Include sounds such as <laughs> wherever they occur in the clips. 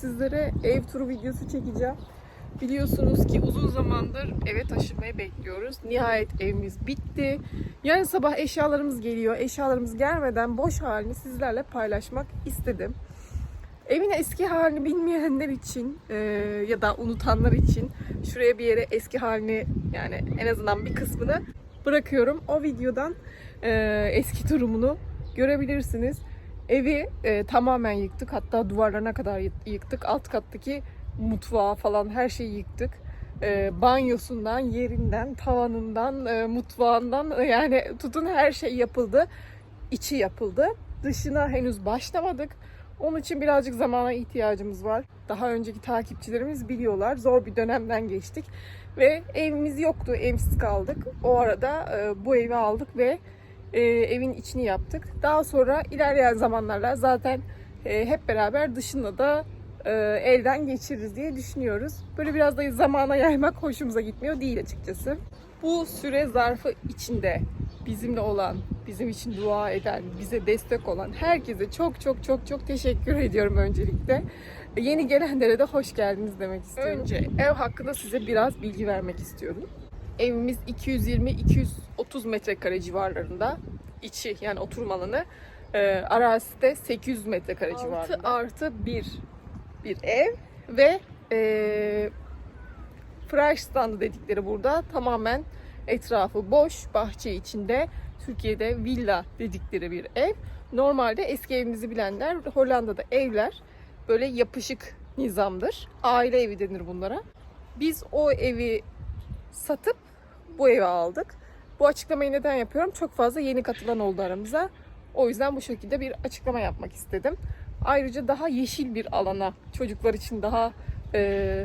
sizlere ev turu videosu çekeceğim. Biliyorsunuz ki uzun zamandır eve taşınmayı bekliyoruz. Nihayet evimiz bitti. Yarın sabah eşyalarımız geliyor. Eşyalarımız gelmeden boş halini sizlerle paylaşmak istedim. Evin eski halini bilmeyenler için e, ya da unutanlar için şuraya bir yere eski halini yani en azından bir kısmını bırakıyorum. O videodan e, eski durumunu görebilirsiniz. Evi e, tamamen yıktık. Hatta duvarlarına kadar yı- yıktık. Alt kattaki mutfağı falan her şeyi yıktık. E, banyosundan, yerinden, tavanından, e, mutfağından e, yani tutun her şey yapıldı. İçi yapıldı. Dışına henüz başlamadık. Onun için birazcık zamana ihtiyacımız var. Daha önceki takipçilerimiz biliyorlar. Zor bir dönemden geçtik. Ve evimiz yoktu. Evsiz kaldık. O arada e, bu evi aldık ve e, evin içini yaptık. Daha sonra ilerleyen zamanlarla zaten e, hep beraber dışında da e, elden geçiririz diye düşünüyoruz. Böyle biraz da zamana yaymak hoşumuza gitmiyor değil açıkçası. Bu süre zarfı içinde bizimle olan, bizim için dua eden, bize destek olan herkese çok çok çok çok teşekkür ediyorum öncelikle. Yeni gelenlere de hoş geldiniz demek istiyorum. Önce ev hakkında size biraz bilgi vermek istiyorum. Evimiz 220-230 metrekare civarlarında. İçi yani oturma alanı. E, arazisi de 800 metrekare civarında. 6 artı 1 bir ev ve e, Fresh standı dedikleri burada tamamen etrafı boş, bahçe içinde Türkiye'de villa dedikleri bir ev. Normalde eski evimizi bilenler Hollanda'da evler böyle yapışık nizamdır. Aile evi denir bunlara. Biz o evi satıp bu evi aldık. Bu açıklamayı neden yapıyorum? Çok fazla yeni katılan oldu aramıza. O yüzden bu şekilde bir açıklama yapmak istedim. Ayrıca daha yeşil bir alana, çocuklar için daha e,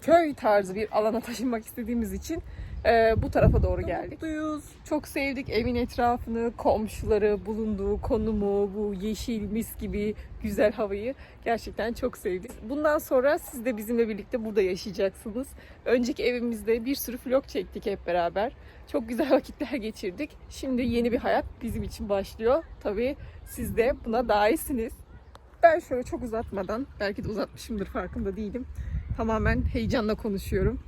köy tarzı bir alana taşınmak istediğimiz için e, bu tarafa doğru geldik. Mutluyuz. Çok sevdik evin etrafını, komşuları, bulunduğu konumu, bu yeşil mis gibi güzel havayı gerçekten çok sevdik. Bundan sonra siz de bizimle birlikte burada yaşayacaksınız. Önceki evimizde bir sürü vlog çektik hep beraber. Çok güzel <laughs> vakitler geçirdik. Şimdi yeni bir hayat bizim için başlıyor. Tabii siz de buna dahilsiniz. Ben şöyle çok uzatmadan, belki de uzatmışımdır farkında değilim. Tamamen heyecanla konuşuyorum.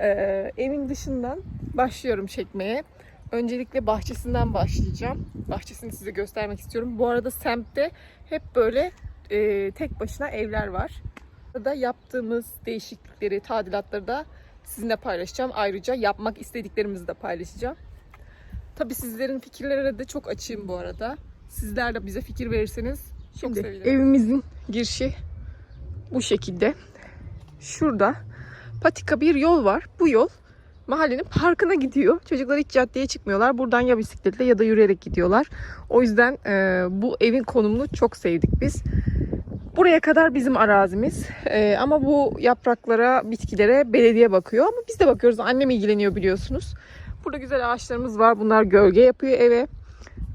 Ee, evin dışından başlıyorum çekmeye. Öncelikle bahçesinden başlayacağım. Bahçesini size göstermek istiyorum. Bu arada semtte hep böyle e, tek başına evler var. Burada yaptığımız değişiklikleri, tadilatları da sizinle paylaşacağım. Ayrıca yapmak istediklerimizi de paylaşacağım. Tabii sizlerin fikirlerine de çok açığım bu arada. Sizler de bize fikir verirseniz çok Şimdi sevinirim. Evimizin girişi bu şekilde. Şurada patika bir yol var. Bu yol mahallenin parkına gidiyor. Çocuklar hiç caddeye çıkmıyorlar. Buradan ya bisikletle ya da yürüyerek gidiyorlar. O yüzden e, bu evin konumunu çok sevdik biz. Buraya kadar bizim arazimiz. E, ama bu yapraklara, bitkilere belediye bakıyor. Ama biz de bakıyoruz. Annem ilgileniyor biliyorsunuz. Burada güzel ağaçlarımız var. Bunlar gölge yapıyor eve.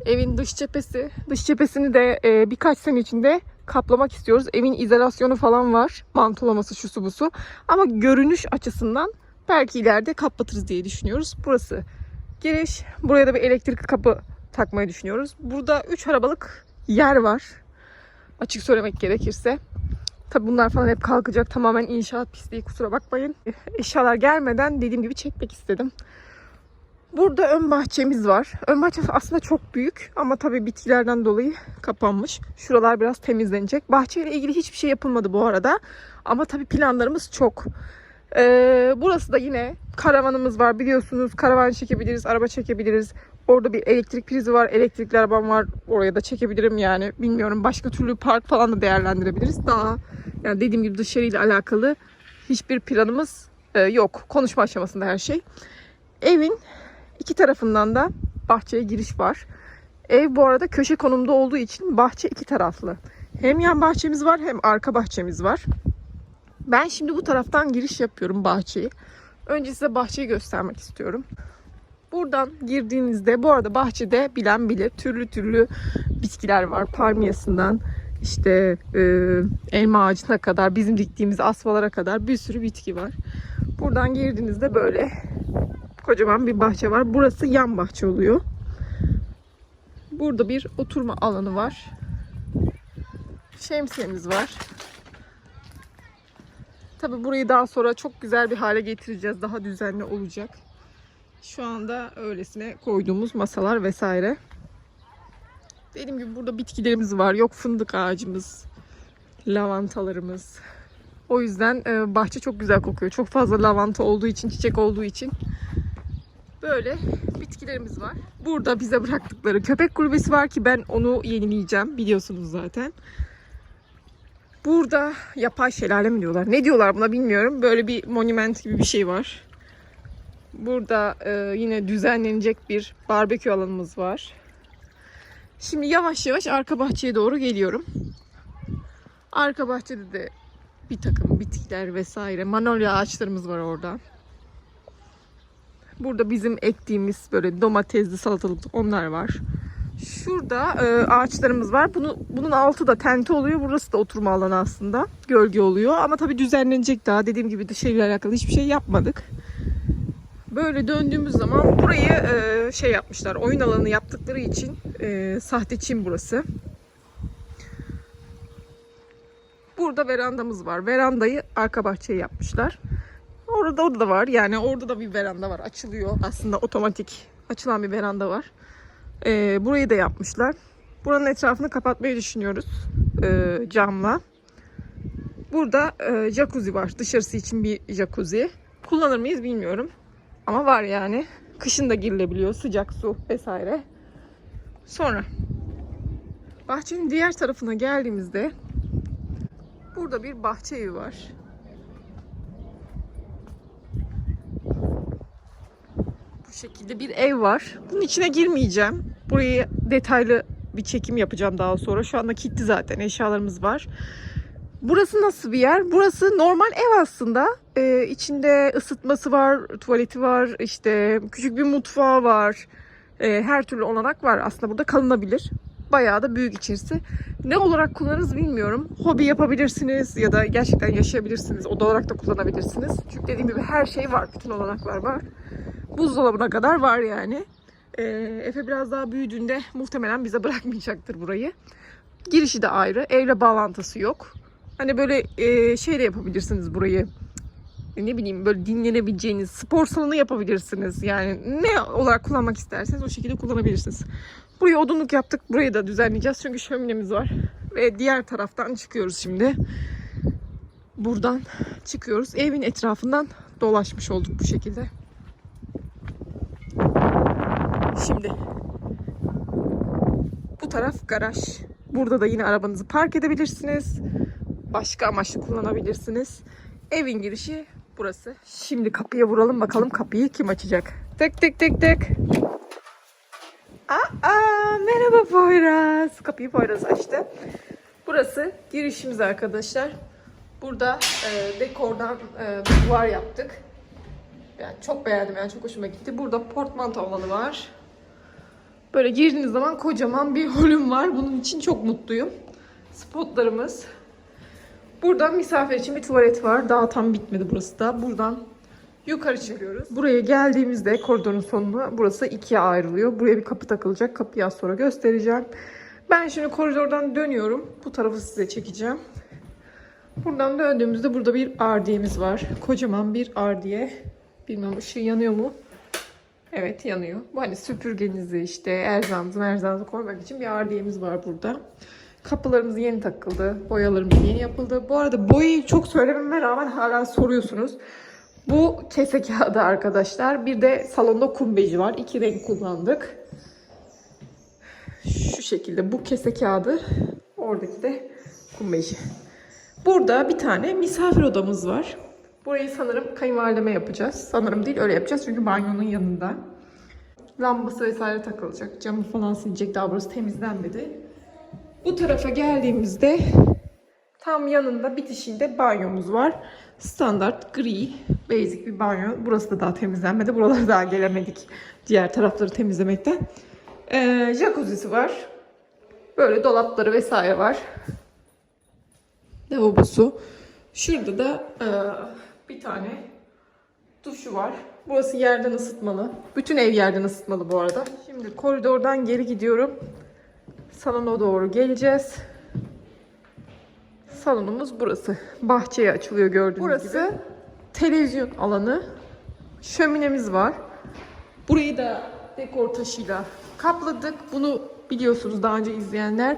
Evin dış cephesi. Dış cephesini de e, birkaç sene içinde kaplamak istiyoruz. Evin izolasyonu falan var. Mantolaması şusu busu. Ama görünüş açısından belki ileride kapatırız diye düşünüyoruz. Burası giriş. Buraya da bir elektrik kapı takmayı düşünüyoruz. Burada 3 arabalık yer var. Açık söylemek gerekirse. Tabi bunlar falan hep kalkacak. Tamamen inşaat pisliği kusura bakmayın. Eşyalar gelmeden dediğim gibi çekmek istedim. Burada ön bahçemiz var. Ön bahçesi aslında çok büyük ama tabii bitkilerden dolayı kapanmış. Şuralar biraz temizlenecek. Bahçeyle ilgili hiçbir şey yapılmadı bu arada. Ama tabii planlarımız çok. Ee, burası da yine karavanımız var biliyorsunuz. Karavan çekebiliriz, araba çekebiliriz. Orada bir elektrik prizi var, elektrikli arabam var. Oraya da çekebilirim yani. Bilmiyorum başka türlü park falan da değerlendirebiliriz. Daha yani dediğim gibi dışarıyla alakalı hiçbir planımız e, yok. Konuşma aşamasında her şey. Evin İki tarafından da bahçeye giriş var. Ev bu arada köşe konumda olduğu için bahçe iki taraflı. Hem yan bahçemiz var hem arka bahçemiz var. Ben şimdi bu taraftan giriş yapıyorum bahçeyi. Önce size bahçeyi göstermek istiyorum. Buradan girdiğinizde bu arada bahçede bilen bilir türlü türlü bitkiler var. Palmiyasından işte e, elma ağacına kadar bizim diktiğimiz asmalara kadar bir sürü bitki var. Buradan girdiğinizde böyle kocaman bir bahçe var. Burası yan bahçe oluyor. Burada bir oturma alanı var. Şemsiyemiz var. Tabi burayı daha sonra çok güzel bir hale getireceğiz. Daha düzenli olacak. Şu anda öylesine koyduğumuz masalar vesaire. Dediğim gibi burada bitkilerimiz var. Yok fındık ağacımız, lavantalarımız. O yüzden e, bahçe çok güzel kokuyor. Çok fazla lavanta olduğu için, çiçek olduğu için böyle bitkilerimiz var. Burada bize bıraktıkları köpek kulübesi var ki ben onu yenileyeceğim. Biliyorsunuz zaten. Burada yapay şelale mi diyorlar? Ne diyorlar buna bilmiyorum. Böyle bir monument gibi bir şey var. Burada e, yine düzenlenecek bir barbekü alanımız var. Şimdi yavaş yavaş arka bahçeye doğru geliyorum. Arka bahçede de bir takım bitkiler vesaire. Manolya ağaçlarımız var orada. Burada bizim ektiğimiz böyle domatesli salatalık onlar var. Şurada e, ağaçlarımız var. Bunu, bunun altı da tente oluyor. Burası da oturma alanı aslında. Gölge oluyor. Ama tabii düzenlenecek daha. Dediğim gibi dışarıyla alakalı hiçbir şey yapmadık. Böyle döndüğümüz zaman burayı e, şey yapmışlar. Oyun alanı yaptıkları için e, sahte çim burası. Burada verandamız var. Verandayı arka bahçeye yapmışlar. Orada orada da var. Yani orada da bir veranda var. Açılıyor. Aslında otomatik açılan bir veranda var. Ee, burayı da yapmışlar. Buranın etrafını kapatmayı düşünüyoruz. ee, camla. Burada e, jacuzzi var. Dışarısı için bir jacuzzi. Kullanır mıyız bilmiyorum. Ama var yani. Kışın da girilebiliyor. Sıcak su vesaire. Sonra bahçenin diğer tarafına geldiğimizde burada bir bahçe evi var. Şekilde bir ev var. Bunun içine girmeyeceğim. Burayı detaylı bir çekim yapacağım daha sonra. Şu anda kilitli zaten eşyalarımız var. Burası nasıl bir yer? Burası normal ev aslında. Ee, içinde ısıtması var, tuvaleti var, işte küçük bir mutfağı var. Ee, her türlü olanak var. Aslında burada kalınabilir. Bayağı da büyük içerisi. Ne olarak kullanırız bilmiyorum. Hobi yapabilirsiniz ya da gerçekten yaşayabilirsiniz. Oda olarak da kullanabilirsiniz. Çünkü dediğim gibi her şey var. Bütün olanaklar var. Buzdolabına kadar var yani. Ee, Efe biraz daha büyüdüğünde muhtemelen bize bırakmayacaktır burayı. Girişi de ayrı. Evle bağlantısı yok. Hani böyle e, şey de yapabilirsiniz burayı. E, Ne bileyim böyle dinlenebileceğiniz spor salonu yapabilirsiniz. Yani ne olarak kullanmak isterseniz o şekilde kullanabilirsiniz. Buraya odunluk yaptık. Burayı da düzenleyeceğiz. Çünkü şöminemiz var. Ve diğer taraftan çıkıyoruz şimdi. Buradan çıkıyoruz. Evin etrafından dolaşmış olduk bu şekilde. Şimdi bu taraf garaj. Burada da yine arabanızı park edebilirsiniz. Başka amaçlı kullanabilirsiniz. Evin girişi burası. Şimdi kapıya vuralım bakalım kapıyı kim açacak. Tık tık tık tık. Aa, merhaba Poyraz. Kapıyı Poyraz açtı. Burası girişimiz arkadaşlar. Burada e, dekordan e, duvar yaptık. Yani çok beğendim yani çok hoşuma gitti. Burada portmanto alanı var. Böyle girdiğiniz zaman kocaman bir holüm var. Bunun için çok mutluyum. Spotlarımız. Burada misafir için bir tuvalet var. Daha tam bitmedi burası da. Buradan yukarı çıkıyoruz. Buraya geldiğimizde koridorun sonuna burası ikiye ayrılıyor. Buraya bir kapı takılacak. Kapıyı az sonra göstereceğim. Ben şimdi koridordan dönüyorum. Bu tarafı size çekeceğim. Buradan döndüğümüzde burada bir ardiyemiz var. Kocaman bir ardiye. Bilmem ışığı yanıyor mu? Evet yanıyor. Bu hani süpürgenizi işte erzağınızı merzağınızı koymak için bir ardiyemiz var burada. Kapılarımız yeni takıldı. Boyalarımız yeni yapıldı. Bu arada boyayı çok söylememe rağmen hala soruyorsunuz. Bu kese kağıdı arkadaşlar. Bir de salonda kumbeci var. İki renk kullandık. Şu şekilde bu kese kağıdı. Oradaki de kumbeci. Burada bir tane misafir odamız var. Burayı sanırım kayınvalideme yapacağız. Sanırım değil öyle yapacağız çünkü banyonun yanında. Lambası vesaire takılacak. Camı falan silecek. Daha burası temizlenmedi. Bu tarafa geldiğimizde tam yanında bitişinde banyomuz var. Standart gri, basic bir banyo. Burası da daha temizlenmedi. Buralara daha gelemedik. Diğer tarafları temizlemekten. Ee, jacuzzi'si var. Böyle dolapları vesaire var. Lavabosu. Şurada da e, bir tane duşu var. Burası yerden ısıtmalı. Bütün ev yerden ısıtmalı bu arada. Şimdi koridordan geri gidiyorum. Salona doğru geleceğiz. salonumuz burası. Bahçeye açılıyor gördüğünüz burası, gibi. Burası televizyon alanı. Şöminemiz var. Burayı da dekor taşıyla kapladık. Bunu biliyorsunuz daha önce izleyenler.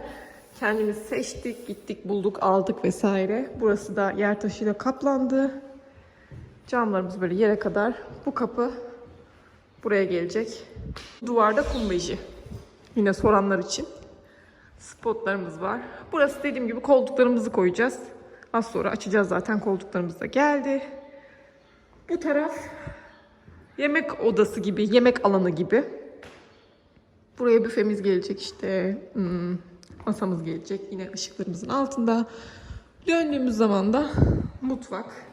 Kendimiz seçtik, gittik, bulduk, aldık vesaire. Burası da yer taşıyla kaplandı. Camlarımız böyle yere kadar. Bu kapı buraya gelecek. Duvarda kumbeci. Yine soranlar için. Spotlarımız var. Burası dediğim gibi koltuklarımızı koyacağız. Az sonra açacağız zaten koltuklarımız da geldi. Bu taraf yemek odası gibi, yemek alanı gibi. Buraya büfemiz gelecek işte. Hmm, masamız gelecek. Yine ışıklarımızın altında. Döndüğümüz zaman da mutfak.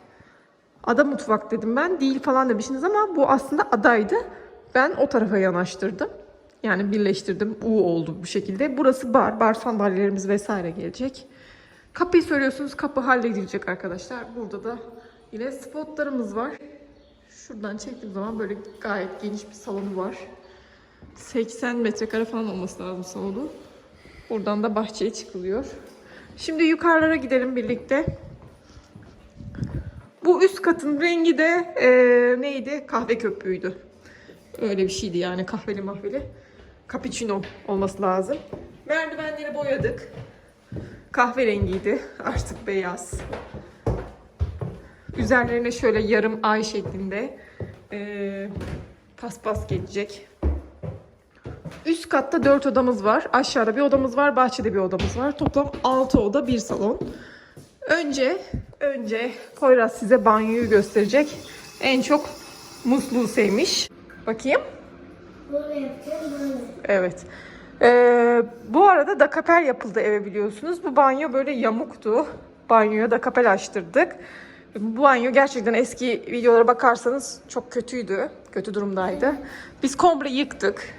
Ada mutfak dedim ben. Değil falan demişsiniz ama bu aslında adaydı. Ben o tarafa yanaştırdım. Yani birleştirdim. U oldu bu şekilde. Burası bar. Bar sandalyelerimiz vesaire gelecek. Kapıyı söylüyorsunuz. Kapı halledilecek arkadaşlar. Burada da yine spotlarımız var. Şuradan çektiğim zaman böyle gayet geniş bir salonu var. 80 metrekare falan olması lazım salonu. Buradan da bahçeye çıkılıyor. Şimdi yukarılara gidelim birlikte. Bu üst katın rengi de e, neydi? Kahve köpüğüydü. Öyle bir şeydi yani kahveli mahveli. Cappuccino olması lazım. Merdivenleri boyadık. Kahverengiydi. Artık beyaz. Üzerlerine şöyle yarım ay şeklinde e, paspas gelecek. Üst katta 4 odamız var. Aşağıda bir odamız var. Bahçede bir odamız var. Toplam 6 oda, bir salon. Önce önce Poyraz size banyoyu gösterecek. En çok musluğu sevmiş. Bakayım. Böyle yapacağım böyle. Evet. Ee, bu arada da kapel yapıldı eve biliyorsunuz. Bu banyo böyle yamuktu. Banyoya da kapel açtırdık. Bu banyo gerçekten eski videolara bakarsanız çok kötüydü. Kötü durumdaydı. Biz komple yıktık.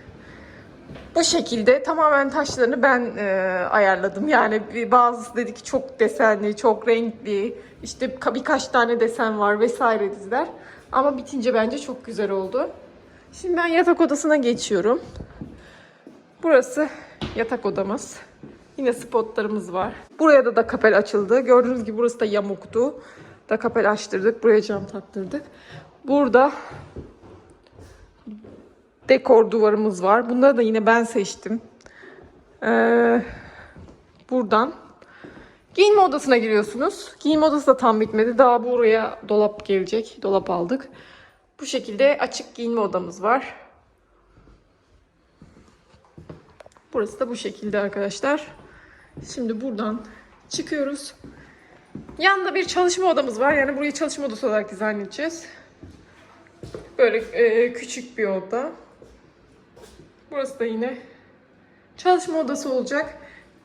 Bu şekilde tamamen taşlarını ben e, ayarladım. Yani bazısı dedi ki çok desenli, çok renkli. İşte ka- birkaç tane desen var vesaire dediler. Ama bitince bence çok güzel oldu. Şimdi ben yatak odasına geçiyorum. Burası yatak odamız. Yine spotlarımız var. Buraya da da kapel açıldı. Gördüğünüz gibi burası da yamuktu. Da kapel açtırdık. Buraya cam taktırdık. Burada dekor duvarımız var. Bunları da yine ben seçtim. Ee, buradan giyinme odasına giriyorsunuz. Giyinme odası da tam bitmedi. Daha buraya dolap gelecek. Dolap aldık. Bu şekilde açık giyinme odamız var. Burası da bu şekilde arkadaşlar. Şimdi buradan çıkıyoruz. Yanında bir çalışma odamız var. Yani burayı çalışma odası olarak dizayn edeceğiz. Böyle e, küçük bir oda. Burası da yine çalışma odası olacak.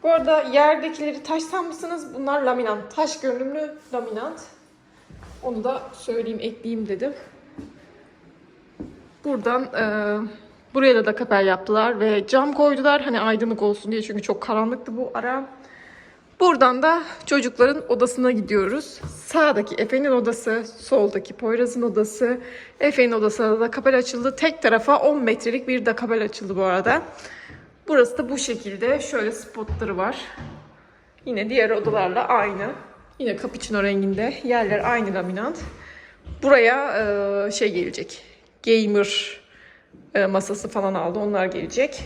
Bu arada yerdekileri taş sanmışsınız. Bunlar laminant. Taş görünümlü laminant. Onu da söyleyeyim, ekleyeyim dedim. Buradan e, buraya da da kapel yaptılar ve cam koydular. Hani aydınlık olsun diye çünkü çok karanlıktı bu ara. Buradan da çocukların odasına gidiyoruz. Sağdaki Efe'nin odası, soldaki Poyraz'ın odası. Efe'nin odasına da kapel açıldı. Tek tarafa 10 metrelik bir da kapel açıldı bu arada. Burası da bu şekilde. Şöyle spotları var. Yine diğer odalarla aynı. Yine cappuccino renginde. Yerler aynı laminat. Buraya e, şey gelecek. Gamer e, masası falan aldı. Onlar gelecek.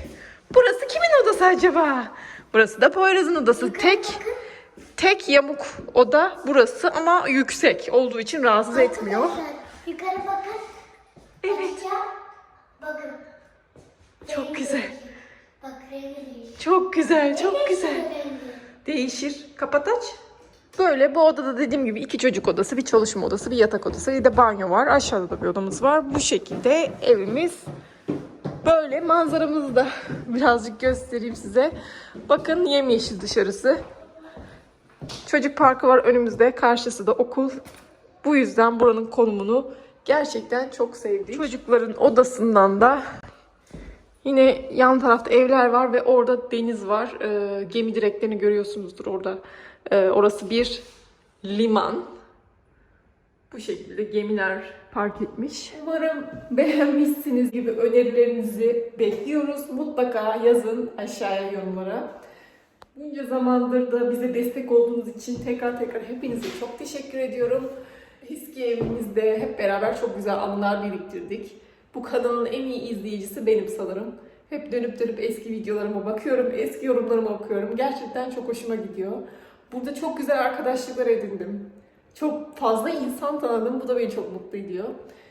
Burası kimin odası acaba? Burası da Poyraz'ın odası. Tek tek yamuk oda burası ama yüksek olduğu için rahatsız etmiyor. Yukarı bakın. Evet. Bakın. Çok güzel. Bak rengi. Çok güzel, çok güzel. Değişir. Kapat aç. Böyle bu odada dediğim gibi iki çocuk odası, bir çalışma odası, bir yatak odası, bir de banyo var. Aşağıda da bir odamız var. Bu şekilde evimiz böyle. Manzaramızı da birazcık göstereyim size. Bakın yemyeşil dışarısı. Çocuk parkı var önümüzde. Karşısı da okul. Bu yüzden buranın konumunu gerçekten çok sevdik. Çocukların odasından da Yine yan tarafta evler var ve orada deniz var. Ee, gemi direklerini görüyorsunuzdur orada. Ee, orası bir liman. Bu şekilde gemiler park etmiş. Umarım beğenmişsiniz gibi önerilerinizi bekliyoruz. Mutlaka yazın aşağıya yorumlara. Bunca zamandır da bize destek olduğunuz için tekrar tekrar hepinize çok teşekkür ediyorum. Eski evimizde hep beraber çok güzel anılar biriktirdik. Bu kanalın en iyi izleyicisi benim sanırım. Hep dönüp dönüp eski videolarıma bakıyorum, eski yorumlarıma okuyorum. Gerçekten çok hoşuma gidiyor. Burada çok güzel arkadaşlıklar edindim. Çok fazla insan tanıdım. Bu da beni çok mutlu ediyor.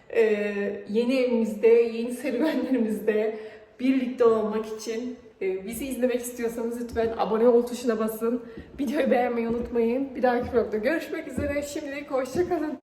Ee, yeni evimizde, yeni serüvenlerimizde birlikte olmak için e, bizi izlemek istiyorsanız lütfen abone ol tuşuna basın. Videoyu beğenmeyi unutmayın. Bir dahaki vlogda görüşmek üzere. Şimdilik hoşçakalın.